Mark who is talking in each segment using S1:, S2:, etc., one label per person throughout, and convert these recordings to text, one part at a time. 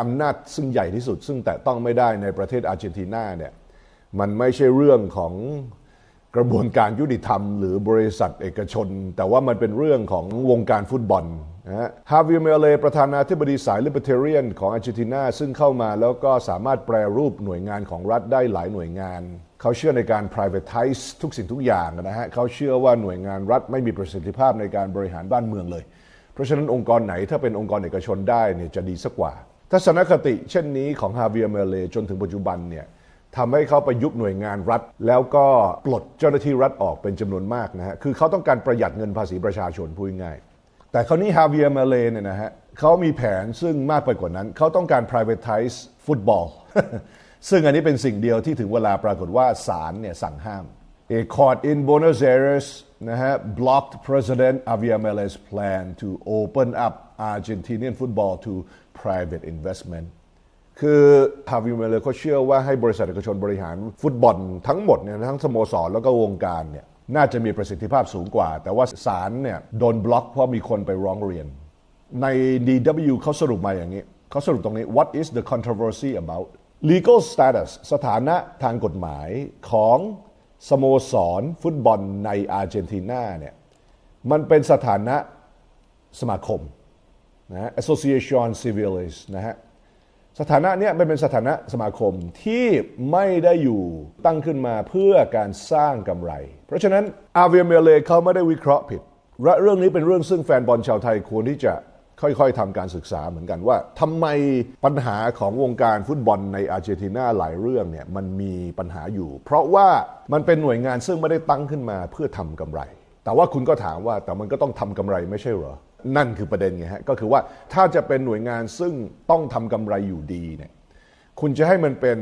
S1: อำนาจซึ่งใหญ่ที่สุด ซึ่งแต่ต้องไม่ได้ในประเทศอาร์เจนตินาเนี่ยมันไม่ใช่เรื่องของกระบวนการยุติธรรม หรือบริษัทเอกชน แต่ว่ามันเป็นเรื่องของวงการฟุตบอลนะฮะฮาวิเมเลประธานาธิบดีสายลิเบเทเรียนของอาร์เจนตินาซึ่งเข้ามาแล้วก็สามารถแปรรูปหน่วยงานของรัฐได้หลายหน่วยงาน เขาเชื่อในการ privatize ทุกสิ่งทุกอย่างนะฮะเขาเชื่อว่าหน่วยงานรัฐไม่มีประสิทธิภาพในการบริหารบ้านเมืองเลย เพราะฉะนั้นองค์กรไหนถ้าเป็นองค์กรเอกชนได้เนี่ยจะดีสักกว่า ทัศนคติเช่นนี้ของฮาเวียเมเลจนถึงปัจจุบันเนี่ยทำให้เขาไปยุบหน่วยงานรัฐ แล้วก็ปลดเจ้าหน้าที่รัฐออกเป็นจำนวนมากนะฮะคือเขาต้องการประหยัดเงินภาษีประชาชนพูดง่ายแต่คราวนี้ฮาเวียเมเลเนี่ยนะฮะเขามีแผนซึ่งมากไปกว่านั้น เขาต้องการ privatize ฟุตบอล ซึ่งอันนี้เป็นสิ่งเดียวที่ถึงเวลาปรากฏว่าศาลเนี่ยสั่งห้าม A court in Buenos Aires นะฮะ blocked President Javier Milei's plan to open up Argentinian football to private investment คือฮาวิเมเลเขาเชื่อว่าให้บริษัทเอกชนบริหารฟุตบอลทั้งหมดเนี่ยทั้งสโมสรแล้วก็วงการเนี่ยน่าจะมีประสิทธิภาพสูงกว่า แต่ว่าศาลเนี่ยโดนบล็อกเพราะมีคนไปร้องเรียน ใน DW เขาสรุปมาอย่างนี้เขาสรุปตรงนี้ What is the controversy about legal status สถานะทางกฎหมายของสโมสร ฟุตบอลในอาร์เจนตินาเนี่ยมันเป็นสถานะสมาคม นะ Association Civilis นะฮะสถานะเนี้ยไม่เป็นสถานะสมาคมที่ไม่ได้อยู่ตั้งขึ้นมาเพื่อการสร้างกำไร เพราะฉะนั้นอาเวียเมเลเขาไม่ได้วิเคราะห์ผิดและเรื่องนี้เป็นเรื่องซึ่งแฟนบอลชาวไทยควรที่จะค่อยๆทำการศึกษาเหมือนกันว่าทำไมปัญหาของวงการฟุตบอลในอาร์เจนตินาหลายเรื่องเนี่ยมันมีปัญหาอยู่ เพราะว่ามันเป็นหน่วยงานซึ่งไม่ได้ตั้งขึ้นมาเพื่อทำกำไร แต่ว่าคุณก็ถามว่าแต่มันก็ต้องทำกำไรไม่ใช่เหรอ นั่นคือประเด็นไงฮะก็คือว่าถ้าจะเป็นหน่วยงานซึ่งต้องทำกำไรอยู่ดีเนี่ยคุณจะให้มันเป็น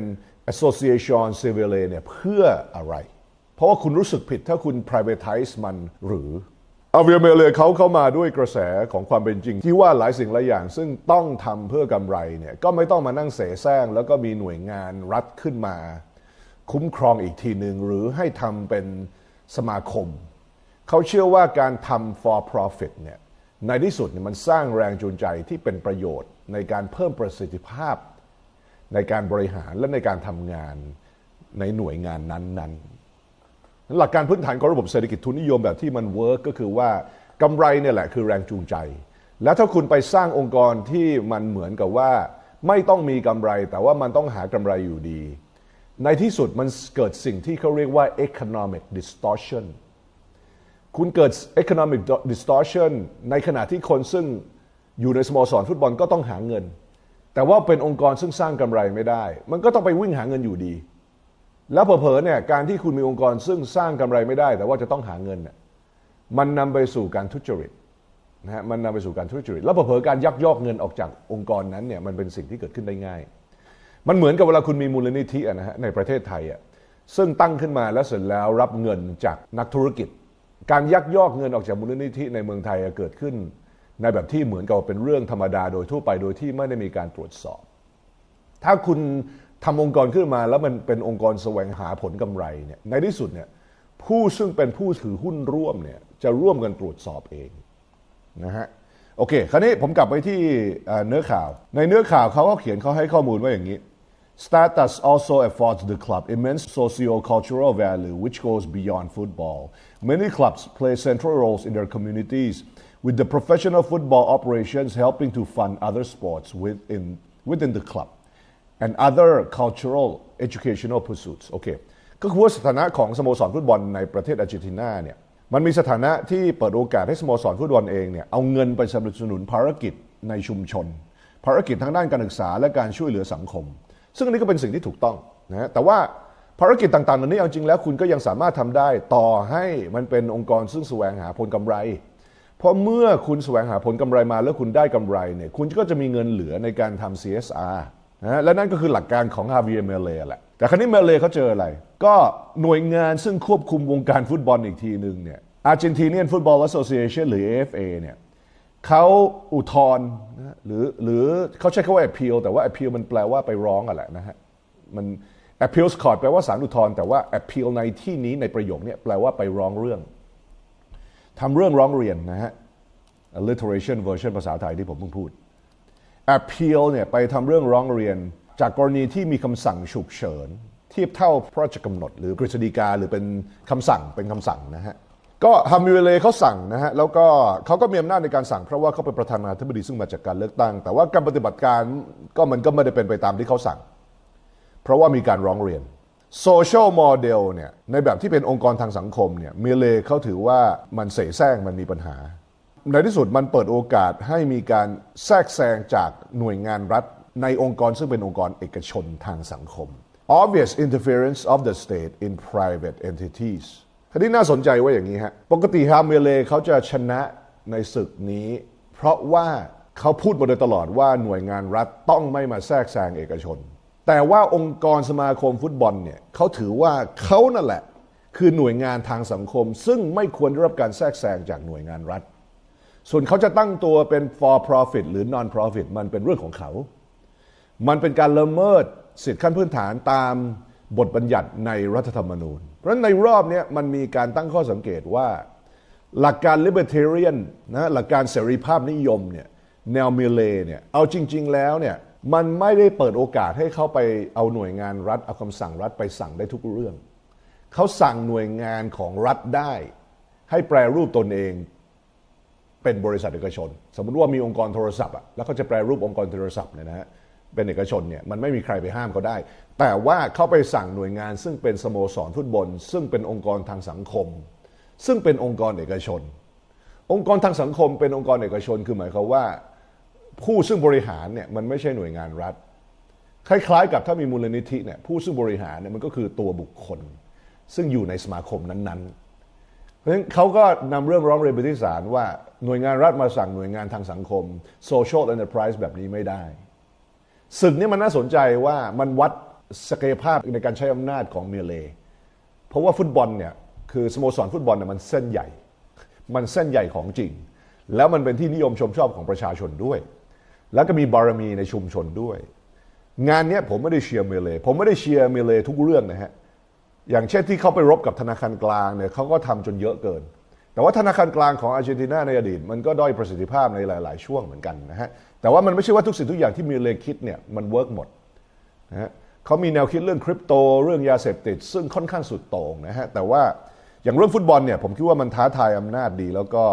S1: Association Civile เนี่ยเพื่ออะไร เพราะว่าคุณรู้สึกผิดถ้าคุณ privatize มันหรืออาเวียเมเลเขาเข้ามาด้วยกระแสของความเป็นจริง ที่ว่าหลายสิ่งหลายอย่าง ซึ่งต้องทำเพื่อกำไรเนี่ยก็ไม่ต้องมานั่งเสแสร้ง แล้วก็มีหน่วยงานรัฐขึ้นมา คุ้มครองอีกทีหนึ่งหรือให้ทำเป็นสมาคม เขาเชื่อว่าการทำ for profit เนี่ย ในที่สุดเนี่ยมันสร้างแรงจูงใจที่เป็นประโยชน์ในการเพิ่มประสิทธิภาพ ในการบริหารและในการทำงานในหน่วยงานนั้นๆ หลักการพื้นฐานของระบบเศรษฐกิจทุนนิยมแบบที่มันเวิร์กก็คือว่ากำไรเนี่ยแหละคือแรงจูงใจ แล้วถ้าคุณไปสร้างองค์กรที่มันเหมือนกับว่า ไม่ต้องมีกำไร แต่ว่ามันต้องหากำไรอยู่ดี ในที่สุดมันเกิดสิ่งที่เขาเรียกว่า economic distortion คุณเกิด economic distortion ในขณะที่คนซึ่งอยู่ในสโมสรฟุตบอลก็ต้องหาเงิน แต่ว่าเป็นองค์กรซึ่งสร้างกำไรไม่ได้ มันก็ต้องไปวิ่งหาเงินอยู่ดี แล้วเผลอๆเนี่ยการที่คุณมีองค์กรซึ่งสร้างกำไรไม่ได้ แต่ว่าจะต้องหาเงินเนี่ยมันนำไปสู่การทุจริตนะฮะมันนำไปสู่การทุจริตแล้วเผลอๆการยักยอกเงินออกจากองค์กรนั้นเนี่ยมันเป็นสิ่งที่เกิดขึ้นได้ง่าย มันเหมือนกับเวลาคุณมีมูลนิธินะฮะในประเทศไทยอะซึ่งตั้งขึ้นมาแล้วเสร็จแล้วรับเงินจากนักธุรกิจ การยักยอกเงินออกจากมูลนิธิในเมืองไทยเกิดขึ้น ในแบบที่เหมือนกับเป็นเรื่องธรรมดาโดยทั่วไปโดยที่ไม่ได้มีการตรวจสอบ ถ้าคุณทำองค์กรขึ้นมาแล้วมันเป็นองค์กรแสวงหาผลกำไรเนี่ยในที่สุดเนี่ยผู้ซึ่งเป็นผู้ถือหุ้นร่วมเนี่ยจะร่วมกันตรวจสอบเองนะฮะโอเค คราวนี้ผมกลับไปที่เนื้อข่าว ในเนื้อข่าวเขาก็เขียนเขาให้ข้อมูลว่าอย่างนี้ Status also affords the club immense socio-cultural value which goes beyond football. Many clubs play central roles in their communities, with the professional football operations helping to fund other sports within, within the club and other cultural educational pursuits. โอเค ก็คือว่าสถานะของสโมสรฟุตบอลในประเทศอาร์เจนตินาเนี่ย มันมีสถานะที่เปิดโอกาสให้สโมสรฟุตบอลเองเนี่ยเอาเงินไปสนับสนุนภารกิจในชุมชน ภารกิจทางด้านการศึกษาและการช่วยเหลือสังคม ซึ่งอันนี้ก็เป็นสิ่งที่ถูกต้องนะแต่ว่าภารกิจต่างๆเหล่านี้เอาจริงแล้วคุณก็ยังสามารถทำได้ต่อให้มันเป็นองค์กรซึ่งแสวงหาผลกำไร เพราะเมื่อคุณแสวงหาผลกำไรมาแล้วคุณได้กำไรเนี่ยคุณก็จะมีเงินเหลือในการทำ CSR นะและนั่นก็คือหลักการของฮาวิเอเมเลแหละ แต่ครั้นี้เมเลเขาเจออะไร ก็หน่วยงานซึ่งควบคุมวงการฟุตบอลอีกทีหนึ่งเนี่ย Argentinian Football Association หรือ AFA เนี่ย เขาอุทธรณ์นะหรือหรือเขาใช้คำว่า appeal แต่ว่า appeal มันแปลว่าไปร้องอะแหละนะฮะมัน appeals court แปลว่าศาลอุทธรณ์แต่ว่า appeal ในที่นี้ในประโยคนี้แปลว่าไปร้องเรื่องทำเรื่องร้องเรียนนะฮะ alliteration version ภาษาไทยที่ผมเพิ่งพูด appeal เนี่ยไปทำเรื่องร้องเรียน จากกรณีที่มีคำสั่งฉุกเฉินเทียบเท่าพระราชกำหนด หรือกฤษฎีกาหรือเป็นคำสั่งเป็นคำสั่งนะฮะ ก็ฮามิเวเลเขาสั่งนะฮะแล้วก็เขาก็มีอำนาจในการสั่งเพราะว่าเขาเป็นประธานาธิบดีซึ่งมาจากการเลือกตั้ง แต่ว่าการปฏิบัติการก็มันก็ไม่ได้เป็นไปตามที่เขาสั่ง เพราะว่ามีการร้องเรียนโซเชียลโมเดลเนี่ยในแบบที่เป็นองค์กรทางสังคมเนี่ยมิเลเขาถือว่ามันเสแสร้งมันมีปัญหา ในที่สุดมันเปิดโอกาสให้มีการแทรกแซงจากหน่วยงานรัฐในองค์กรซึ่งเป็นองค์กรเอกชนทางสังคม obvious interference of the state in private entities ทีนี้น่าสนใจว่าอย่างนี้ฮะ ปกติฮามเมเลเขาจะชนะในศึกนี้ เพราะว่าเขาพูดมาโดยตลอดว่าหน่วยงานรัฐต้องไม่มาแทรกแซงเอกชน แต่ว่าองค์กรสมาคมฟุตบอลเนี่ยเขาถือว่าเขานั่นแหละ คือหน่วยงานทางสังคม ซึ่งไม่ควรได้รับการแทรกแซงจากหน่วยงานรัฐ ส่วนเขาจะตั้งตัวเป็น for profit หรือ non profit มันเป็นเรื่องของเขา มันเป็นการละเมิดสิทธิขั้นพื้นฐานตาม บทบัญญัติในรัฐธรรมนูญ เพราะฉะนั้นในรอบนี้มันมีการตั้งข้อสังเกตว่า หลักการ libertarian นะหลักการเสรีภาพนิยมเนี่ยแนวมิเลเนี่ยเอาจริง ๆ แล้วเนี่ยมันไม่ได้เปิดโอกาสให้เขาไปเอาหน่วยงานรัฐ เอาคำสั่งรัฐไปสั่งได้ทุกเรื่อง เขาสั่งหน่วยงานของรัฐได้ ให้แปรรูปตนเองเป็นบริษัทเอกชน สมมติว่ามีองค์กรโทรศัพท์อะแล้วเขาจะแปลรูปองค์กรโทรศัพท์เนี่ยนะฮะ เป็นเอกชนเนี่ยมันไม่มีใครไปห้ามเขาได้ แต่ว่าเขาไปสั่งหน่วยงานซึ่งเป็นสโมสรฟุตบอลซึ่งเป็นองค์กรทางสังคม ซึ่งเป็นองค์กรเอกชน องค์กรทางสังคม เป็นองค์กรเอกชน คือหมายความว่า ผู้ซึ่งบริหารเนี่ยมันไม่ใช่หน่วยงานรัฐ คล้ายๆ กับถ้ามีมูลนิธิเนี่ยผู้ซึ่งบริหารเนี่ยมันก็คือตัวบุคคล ซึ่งอยู่ในสมาคมนั้นๆ เพราะฉะนั้นเขาก็นำเรื่องร้องเรียนไปที่ศาลว่าหน่วยงานรัฐมาสั่งหน่วยงานทางสังคม social enterprise แบบนี้ไม่ได้ ศึกนี้มันน่าสนใจว่ามันวัดศักยภาพในการใช้อำนาจของเมเล เพราะว่าฟุตบอลเนี่ยคือสโมสรฟุตบอลเนี่ยมันเส้นใหญ่ มันเส้นใหญ่ของจริง แล้วมันเป็นที่นิยมชมชอบของประชาชนด้วย แล้วก็มีบารมีในชุมชนด้วย งานนี้ผมไม่ได้เชียร์เมเล ผมไม่ได้เชียร์เมเลทุกเรื่องนะฮะอย่างเช่นที่เขาไปรบกับธนาคารกลางเนี่ยเขาก็ทำจนเยอะเกิน แต่ว่าธนาคารกลางของอาร์เจนตินาในอดีต มันก็ด้อยประสิทธิภาพในหลาย ๆ ช่วงเหมือนกันนะฮะแต่ว่ามันไม่ใช่ว่าทุกสิ่งทุกอย่างที่มีเลคิดเนี่ยมันเวิร์กหมดนะฮะเขามีแนวคิดเรื่องคริปโตเรื่องยาเสพติด ซึ่งค่อนข้างสุดโต่งนะฮะแต่ว่าอย่างเรื่องฟุตบอลเนี่ยผมคิดว่ามันท้าทายอำนาจดี แล้วก็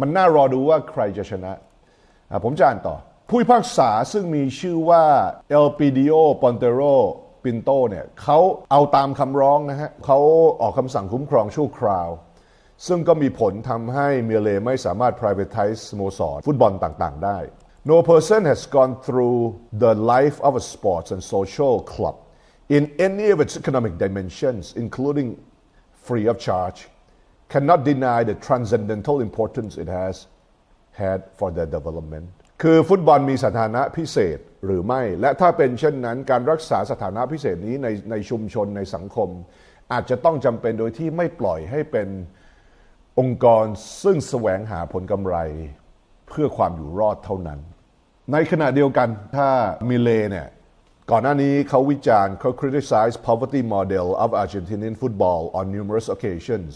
S1: มันน่ารอดูว่าใครจะชนะอะผมจะอ่านต่อ ผู้พิพากษาซึ่งมีชื่อว่าเอลปิดิโอปอนเตโรปินโตเนี่ยเขาเอาตามคำร้องนะฮะเขาออกคำสั่งคุ้มครองชั่วคราว ซึ่งก็มีผลทำให้เมเลไม่สามารถ privatize สโมสรฟุตบอลต่างๆ ได้ No person has gone through the life of a sports and social club in any of its economic dimensions, including free of charge, cannot deny the transcendental importance it has had for their development คือฟุตบอลมีสถานะพิเศษหรือไม่ และถ้าเป็นเช่นนั้นการรักษาสถานะพิเศษนี้ในในชุมชนในสังคม อาจจะต้องจำเป็นโดยที่ไม่ปล่อยให้เป็น องค์กรซึ่งแสวงหาผลกำไรเพื่อความอยู่รอดเท่านั้น ในขณะเดียวกันถ้ามิเลเนี่ยก่อนหน้านี้เขาวิจารณ์เขา criticize poverty model of Argentinian football on numerous occasions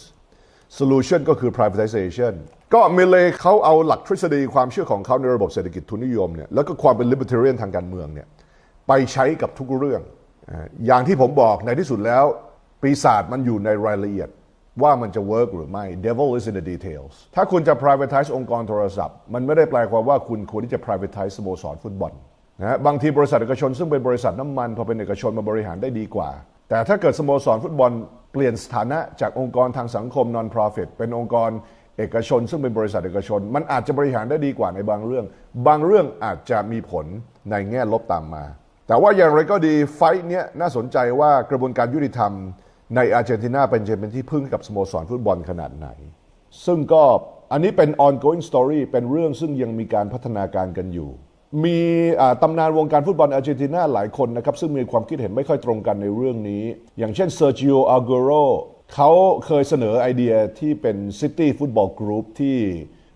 S1: solution ก็คือ privatization ก็มิเลเขาเอาหลักทฤษฎีความเชื่อของเขาในระบบเศรษฐกิจทุนนิยมเนี่ยแล้วก็ความเป็น libertarian ทางการเมืองเนี่ยไปใช้กับทุกเรื่องอ่าอย่างที่ผมบอกในที่สุดแล้ว ปีศาจมันอยู่ในรายละเอียด ว่ามันจะ work หรือไม่ devil is in the details ถ้าคุณจะ privatize องค์กรโทรศัพท์ มันไม่ได้แปลความว่าคุณควรที่จะ privatize สโมสรฟุตบอลนะฮะบางทีบริษัทเอกชน ซึ่งเป็นบริษัทน้ำมัน พอเป็นเอกชนมาบริหารได้ดีกว่า แต่ถ้าเกิดสโมสรฟุตบอลเปลี่ยนสถานะจากองค์กรทางสังคม non profit เป็นองค์กรเอกชน ซึ่งเป็นบริษัทเอกชน มันอาจจะบริหารได้ดีกว่าในบางเรื่อง บางเรื่องอาจจะมีผลในแง่ลบตามมา แต่ว่าอย่างไรก็ดีไฟท์เนี้ยน่าสนใจว่ากระบวนการยุติธรรม ในอาร์เจนตินาเป็นจะเป็นที่พึ่งกับสโมสรฟุตบอลขนาดไหน ซึ่งก็อันนี้เป็น ongoing story เป็นเรื่องซึ่งยังมีการพัฒนาการกันอยู่ มีตำนานวงการฟุตบอลอาร์เจนตินาหลายคนนะครับ ซึ่งมีความคิดเห็นไม่ค่อยตรงกันในเรื่องนี้ อย่างเช่นเซอร์จิโออาโกโรเขาเคยเสนอไอเดียที่เป็นซิตี้ฟุตบอลกรุ๊ปที่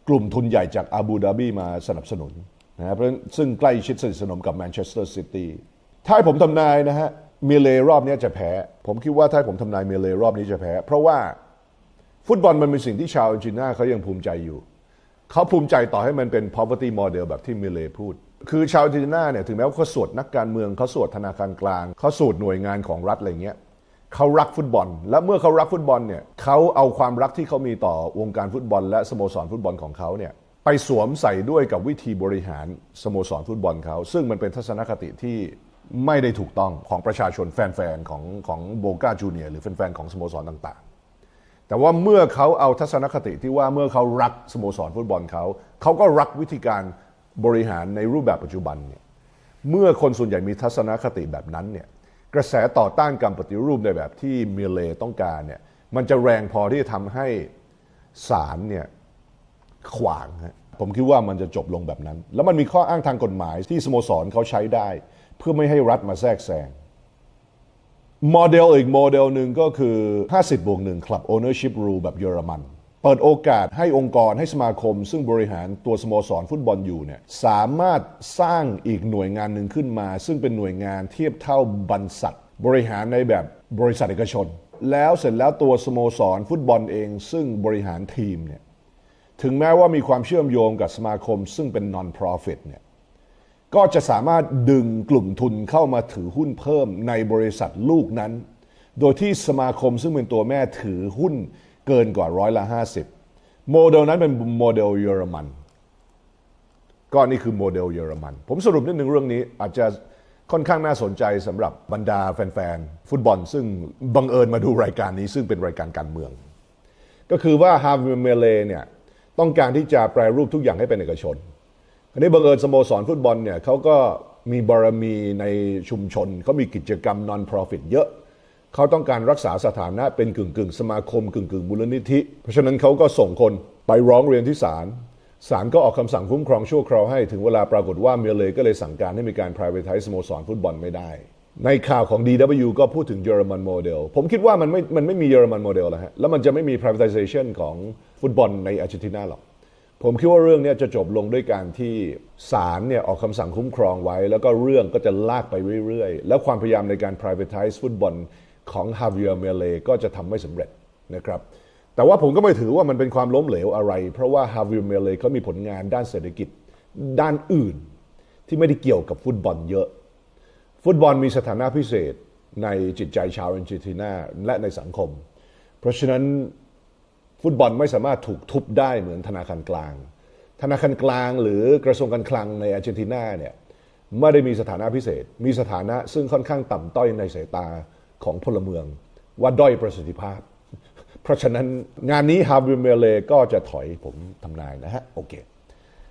S1: กลุ่มทุนใหญ่จากอาบูดาบีมาสนับสนุนนะครับซึ่งใกล้ชิดสนิทสนมกับแมนเชสเตอร์ซิตี้ถ้าให้ผมทำนายนะฮะ มเลรอบนี้จะแพ้ ผมคิดว่าถ้าผมทำนายเมเลรอบนี้จะแพ้ เพราะว่าฟุตบอลมันเป็นสิ่งที่ชาวอาร์เจนตินาเขายังภูมิใจอยู่ เขาภูมิใจต่อให้มันเป็น poverty model แบบที่มิเลพูด คือชาวอาร์เจนตินาเนี่ยถึงแม้ว่าเขาสวดนักการเมืองเขาสวดธนาคารกลางเขาสวดหน่วยงานของรัฐอะไรเงี้ยเขารักฟุตบอล และเมื่อเขารักฟุตบอลเนี่ยเขาเอาความรักที่เขามีต่อวงการฟุตบอล และสโมสรฟุตบอลของเขาเนี่ยไปสวมใส่ด้วยกับวิธีบริหารสโมสรฟุตบอลเขาซึ่งมันเป็นทัศนคติที่ ไม่ได้ถูกต้องของประชาชนแฟนๆของของโบกาจูเนียหรือแฟนๆของสโมสรต่างๆ แต่ว่าเมื่อเขาเอาทัศนคติที่ว่าเมื่อเขารักสโมสรฟุตบอลเขาเขาก็รักวิธีการบริหารในรูปแบบปัจจุบันเนี่ยเมื่อคนส่วนใหญ่มีทัศนคติแบบนั้นเนี่ยกระแสต่อต้านการปฏิรูปในแบบที่เมีเลต้องการเนี่ยมันจะแรงพอที่จะทำให้ศาลเนี่ยขวาง ผมคิดว่ามันจะจบลงแบบนั้น แล้วมันมีข้ออ้างทางกฎหมายที่สโมสรเขาใช้ได้ เพื่อไม่ให้รัฐมาแทรกแซงโมเดลอีกโมเดลหนึ่งก็คือ 50 บวกหนึ่ง Club Ownership Rule แบบเยอรมัน เปิดโอกาสให้องค์กรให้สมาคม ซึ่งบริหารตัวสโมสรฟุตบอลอยู่เนี่ยสามารถสร้างอีกหน่วยงานหนึ่งขึ้นมา ซึ่งเป็นหน่วยงานเทียบเท่าบรรษัท บริหารในแบบบริษัทเอกชน แล้วเสร็จแล้วตัวสโมสรฟุตบอลเอง ซึ่งบริหารทีมเนี่ยถึงแม้ว่ามีความเชื่อมโยงกับสมาคม ซึ่งเป็น non-profit เนี่ย ก็จะสามารถดึงกลุ่มทุนเข้ามาถือหุ้นเพิ่มในบริษัทลูกนั้น โดยที่สมาคมซึ่งเป็นตัวแม่ถือหุ้นเกินกว่าร้อยละ 50 โมเดลนั้นเป็นโมเดลเยอรมัน ก็นี่คือโมเดลเยอรมัน ผมสรุปนิดหนึ่งเรื่องนี้อาจจะค่อนข้างน่าสนใจสำหรับบรรดาแฟนๆ ฟุตบอล ซึ่งบังเอิญมาดูรายการนี้ซึ่งเป็นรายการการเมือง ก็คือว่าฮาวิเมเลเนี่ยต้องการที่จะแปรรูปทุกอย่างให้เป็นเอกชน อันนี้บังเอิญสโมสรฟุตบอลเนี่ยเขาก็มีบารมีในชุมชนเขามีกิจกรรม non-profit เยอะเขาต้องการรักษาสถานะเป็นกึ่งกึ่งสมาคมกึ่งกึ่งๆมูลนิธิ เพราะฉะนั้นเขาก็ส่งคนไปร้องเรียนที่ศาลศาลก็ออกคำสั่งคุ้มครองชั่วคราวให้ถึงเวลาปรากฏว่าเมียเลก็เลยสั่งการให้มีการ privatize สโมสรฟุตบอลไม่ได้ ในข่าวของ DW ก็พูดถึงเยอรมันโมเดล ผมคิดว่ามันไม่มันไม่มีเยอรมันโมเดลแล้วฮะแล้วมันจะไม่มี privatization ของฟุตบอลในอาร์เจนตินาหรอก ผมคิดว่าเรื่องนี้จะจบลงด้วยการที่ศาลเนี่ยออกคำสั่งคุ้มครองไว้ แล้วก็เรื่องก็จะลากไปเรื่อยๆ แล้วความพยายามในการ privatize ฟุตบอลของฮาวิเอร์เมเลก็จะทำไม่สำเร็จนะครับแต่ว่าผมก็ไม่ถือว่ามันเป็นความล้มเหลวอะไร เพราะว่าฮาวิเอร์เมเลเขามีผลงานด้านเศรษฐกิจด้านอื่น ที่ไม่ได้เกี่ยวกับฟุตบอลเยอะ ฟุตบอลมีสถานะพิเศษในจิตใจชาวอาร์เจนตินาและในสังคม เพราะฉะนั้น ฟุตบอลไม่สามารถถูกทุบได้เหมือนธนาคารกลาง ธนาคารกลางหรือกระทรวงการคลังในอาร์เจนตินาเนี่ยไม่ได้มีสถานะพิเศษ มีสถานะซึ่งค่อนข้างต่ำต้อยในสายตาของพลเมือง ว่าด้อยประสิทธิภาพ เพราะฉะนั้นงานนี้ฮาวิเมเลก็จะถอยผมทำนายนะฮะ โอเค